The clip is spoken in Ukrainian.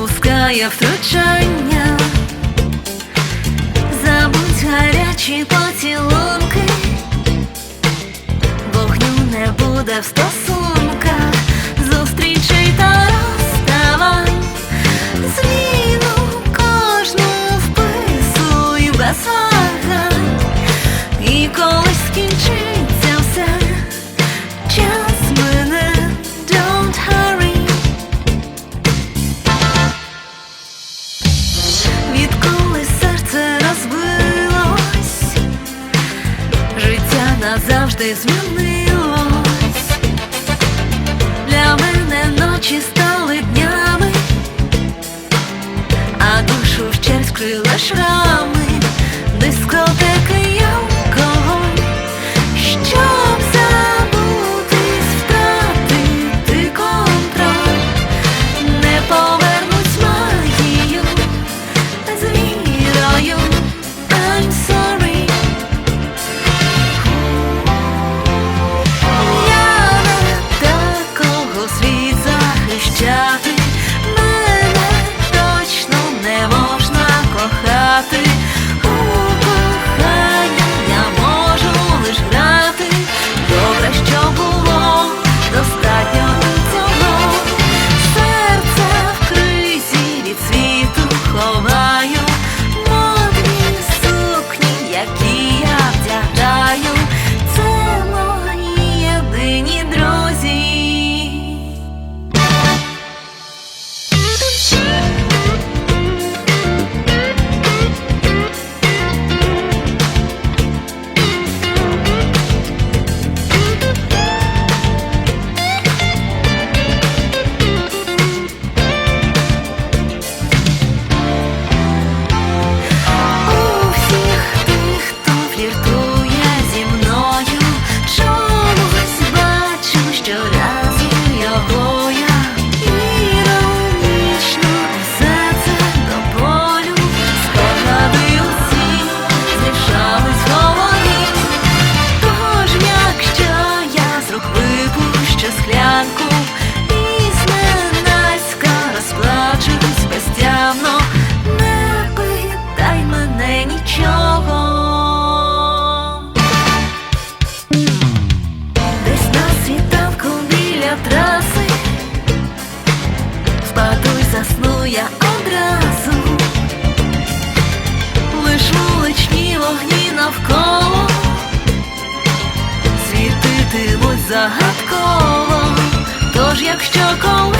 пропуская втручання, забудь горячий потелонкой, вогню не буде в стосунку. назавжди змінилось. Для мене ночі стали днями, а душу вщерть крила шрами, дискотека moment. я одразу, лиш вуличні вогні навколо, світитимуть загадково, тож якщо коли.